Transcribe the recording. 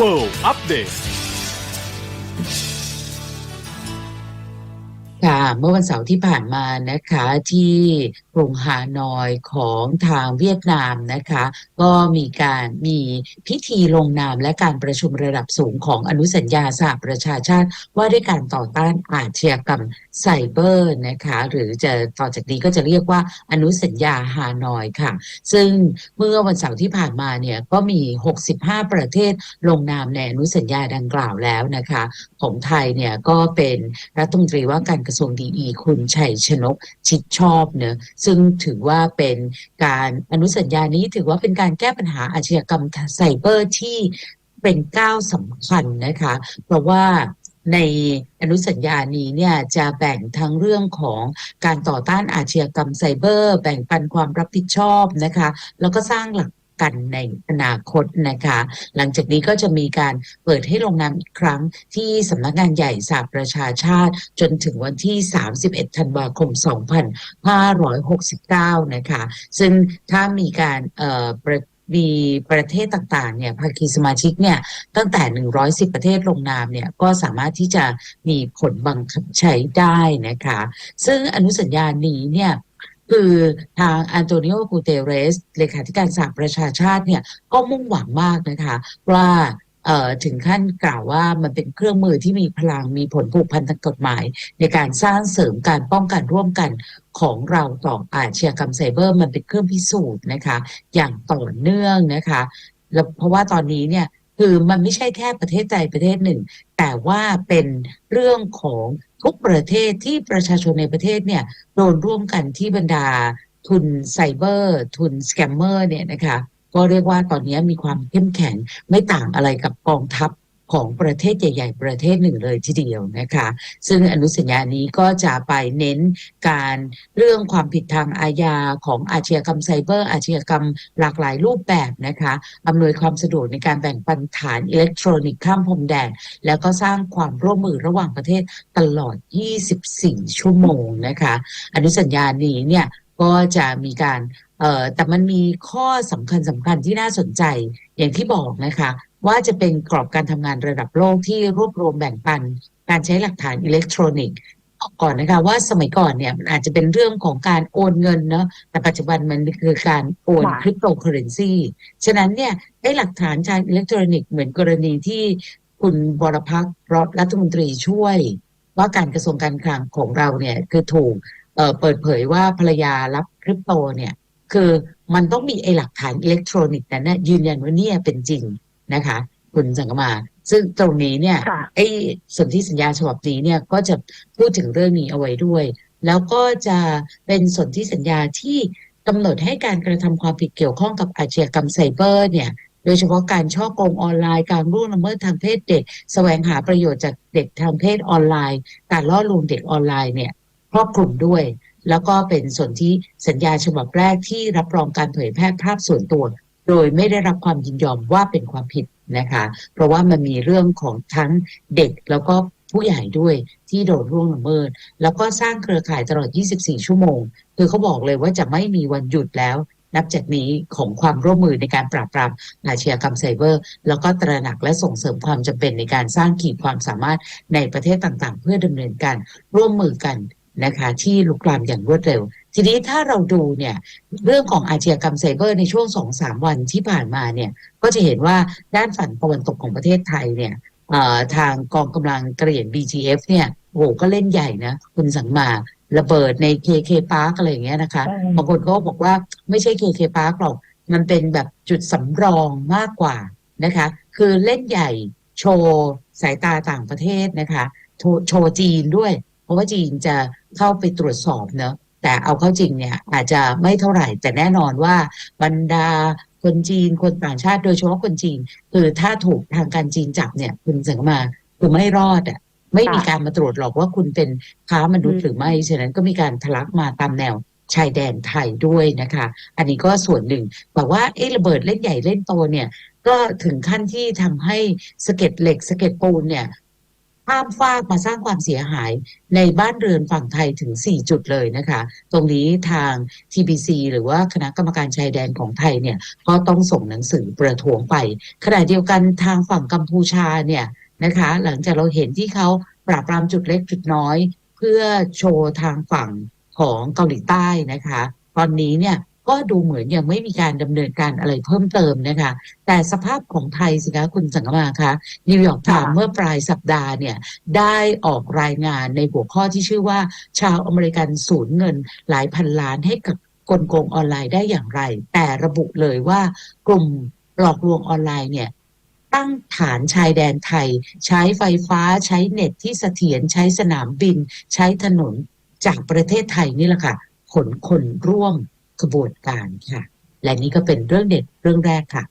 World Update ค่ะเมื่อวันเสาร์ที่ผ่านมานะคะที่ กรุงฮานอยของทางเวียดนามนะคะ ก็มีการมีพิธีลงนามและการประชุมระดับสูงของอนุสัญญาสหประชาชาติ ว่าด้วยการต่อต้านอาชญากรรมไซเบอร์นะคะ หรือจะต่อจากนี้ก็จะเรียกว่าอนุสัญญาฮานอยค่ะ ซึ่งเมื่อวันเสาร์ที่ผ่านมาเนี่ยก็มี 65 ประเทศลงนามในอนุสัญญาดังกล่าวแล้วนะคะ ของไทยเนี่ยก็เป็นรัฐมนตรีว่าการกระทรวงดีอีคุณชัยชนกชิดชอบเนอะซึ่งถือว่าเป็นการอนุสัญญานี้ถือว่าเป็นการแก้ปัญหาอาชญากรรมไซเบอร์ที่เป็นก้าวสำคัญนะคะ เพราะว่าในอนุสัญญานี้เนี่ยจะแบ่งทั้งเรื่องของการต่อต้านอาชญากรรมไซเบอร์ แบ่งปันความรับผิดชอบนะคะ แล้วก็สร้างหลัก กันในอนาคตนะคะ หลังจากนี้ก็จะมีการเปิดให้ลงนามอีกครั้งที่สำนักงานใหญ่สหประชาชาติ จนถึงวันที่ 31 ธันวาคม 2569 นะคะ ซึ่งถ้ามีการเอ่อประมีประเทศต่างๆเนี่ยภาคีสมาชิกเนี่ยตั้งแต่ 110 ประเทศลงนามเนี่ยก็สามารถที่จะมีผลบังคับใช้ได้นะคะ ซึ่งอนุสัญญานี้เนี่ย คือทางอันโตนิโอกูเตเรสเลขาธิการสหประชาชาติเนี่ยก็มุ่งหวังมากนะคะ ว่าถึงขั้นกล่าวว่ามันเป็นเครื่องมือที่มีพลังมีผลผูกพันทางกฎหมาย ในการสร้างเสริมการป้องกันร่วมกันของเราต่ออาชญากรรมไซเบอร์มันเป็นเครื่องพิสูจน์นะคะ อย่างต่อเนื่องนะคะแล้วเพราะว่าตอนนี้เนี่ยคือมันไม่ใช่แค่ประเทศใดประเทศหนึ่ง แต่ว่าเป็นเรื่องของทุกประเทศที่ประชาชนในประเทศเนี่ยโดนร่วมกันที่บรรดาทุนไซเบอร์ ทุนสแกมเมอร์เนี่ยนะคะก็เรียกว่าตอนนี้มีความเข้มแข็งไม่ต่างอะไรกับกองทัพ ของประเทศใหญ่ ๆ ประเทศหนึ่งเลยทีเดียวนะคะ ซึ่งอนุสัญญานี้ก็จะไปเน้นการเรื่องความผิดทางอาญาของอาชญากรรมไซเบอร์อาชญากรรมหลากหลายรูปแบบนะคะอำนวยความสะดวกในการแบ่งปันฐานอิเล็กทรอนิกส์ข้ามพรมแดน แล้วก็สร้างความร่วมมือระหว่างประเทศตลอด 24 ชั่วโมงนะคะ อนุสัญญานี้เนี่ยก็จะมีการเอ่อแต่มันมีข้อสำคัญสำคัญที่น่าสนใจอย่างที่บอกนะคะ ว่าจะเป็นกรอบการทำงานระดับโลกที่รวบรวมแบ่งปัน การใช้หลักฐานอิเล็กทรอนิกส์บอกก่อนนะคะว่าสมัยก่อนเนี่ยมันอาจจะเป็นเรื่องของการโอนเงินเนาะแต่ปัจจุบันมันคือการโอนค่ะคริปโตเคอเรนซีฉะนั้นเนี่ยไอ้หลักฐานทางอิเล็กทรอนิกส์เหมือนกรณีที่คุณบรพักษ์รัฐมนตรีช่วย ว่าการกระทรวงการคลังของเราเนี่ยคือถูกเอ่อเปิดเผยว่าภรรยารับคริปโตเนี่ยคือมันต้องมีไอหลักฐานอิเล็กทรอนิกส์นั้นนะยืนยันว่าเนี่ยเป็นจริง นะคะ คุณสังกมา ซึ่งตรงนี้เนี่ยค่ะไอ้สนธิสัญญาฉบับนี้เนี่ยก็จะพูดถึงเรื่องนี้เอาไว้ด้วย แล้วก็จะเป็นสนธิสัญญาที่กำหนดให้การกระทำความผิดเกี่ยวข้องกับอาชญากรรมไซเบอร์เนี่ยโดยเฉพาะการช่อโกงออนไลน์ การร่วงละเมิดทางเพศเด็ก แสวงหาประโยชน์จากเด็กทางเพศออนไลน์ การล่อลวงเด็กออนไลน์เนี่ยครอบคลุมด้วย แล้วก็เป็นส่วนที่สัญญาฉบับแรกที่รับรองการเผยแพร่ภาพส่วนตัว โดยไม่ได้รับความยินยอมว่าเป็นความผิดนะคะ เพราะว่ามันมีเรื่องของทั้งเด็กแล้วก็ผู้ใหญ่ด้วยที่โดนร่วงละเมิด แล้วก็สร้างเครือข่ายตลอด 24 ชั่วโมง คือเขาบอกเลยว่าจะไม่มีวันหยุดแล้ว นับจากนี้ของความร่วมมือในการปราบปรามอาชญากรรมไซเบอร์ แล้วก็ตระหนักและส่งเสริมความจำเป็นในการสร้างขีดความสามารถในประเทศต่างๆ เพื่อดำเนินการร่วมมือกันนะคะที่ลุกลามอย่างรวดเร็ว ทีนี้ถ้าเราดูเนี่ยเรื่องของอาชญากรรมไซเบอร์ในช่วงสองสามวันที่ผ่านมาเนี่ยก็จะเห็นว่าด้านฝั่งตะวันตกของประเทศไทยเนี่ยเอ่อทางกองกำลังกระเหรี่ยง BGF เนี่ยโอ้โหก็เล่นใหญ่นะ คุณสังมาระเบิดใน KK Park อะไรอย่างเงี้ยนะคะอืมบางคนก็บอกว่าไม่ใช่ KK Park หรอกมันเป็นแบบจุดสำรองมากกว่านะคะ คือเล่นใหญ่โชว์สายตาต่างประเทศนะคะ โชว์โชว์จีนด้วย เพราะว่าจีนจะเข้าไปตรวจสอบเนอะ แต่เอาเข้าจริงเนี่ยอาจจะไม่เท่าไหร่ แต่แน่นอนว่าบรรดาคนจีนคนต่างชาติโดยเฉพาะคนจีน คือถ้าถูกทางการจีนจับเนี่ยคุณสังมาคือไม่รอดอะไม่มีการมาตรวจหรอกว่าคุณเป็นค้ามนุษย์หรือไม่ ฉะนั้นก็มีการทะลักมาตามแนวชายแดนไทยด้วยนะคะ อันนี้ก็ส่วนหนึ่งบอกว่าเอ๊ะระเบิดเล่นใหญ่เล่นโตเนี่ย ก็ถึงขั้นที่ทำให้สะเก็ดเหล็กสะเก็ดปูนเนี่ย ข้ามฟากมาสร้างความเสียหายในบ้านเรือนฝั่งไทยถึง 4 จุดเลยนะคะ ตรงนี้ทาง TBC หรือว่าคณะกรรมการชายแดนของไทยเนี่ยก็ต้องส่งหนังสือประท้วงไป ขณะเดียวกันทางฝั่งกัมพูชาเนี่ยนะคะ หลังจากเราเห็นที่เขาปราบปรามจุดเล็กจุดน้อย เพื่อโชว์ทางฝั่งของเกาหลีใต้นะคะ ตอนนี้เนี่ย ก็ดูเหมือนยังไม่มีการดำเนินการอะไรเพิ่มเติมนะคะ แต่สภาพของไทยสิคะคุณสังกมาคะนิวยอร์กไทม์ค่ะเมื่อปลายสัปดาห์เนี่ยได้ออกรายงานในหัวข้อที่ชื่อว่า ชาวอเมริกันสูญเงินหลายพันล้านให้กับกลโกงออนไลน์ได้อย่างไร แต่ระบุเลยว่ากลุ่มหลอกลวงออนไลน์เนี่ยตั้งฐานชายแดนไทย ใช้ไฟฟ้าใช้เน็ตที่เสถียรใช้สนามบิน ใช้ถนนจากประเทศไทยนี่แหละค่ะขนคนร่วม ขบวนการค่ะ และนี่ก็เป็นเรื่องเด็ดเรื่องแรกค่ะ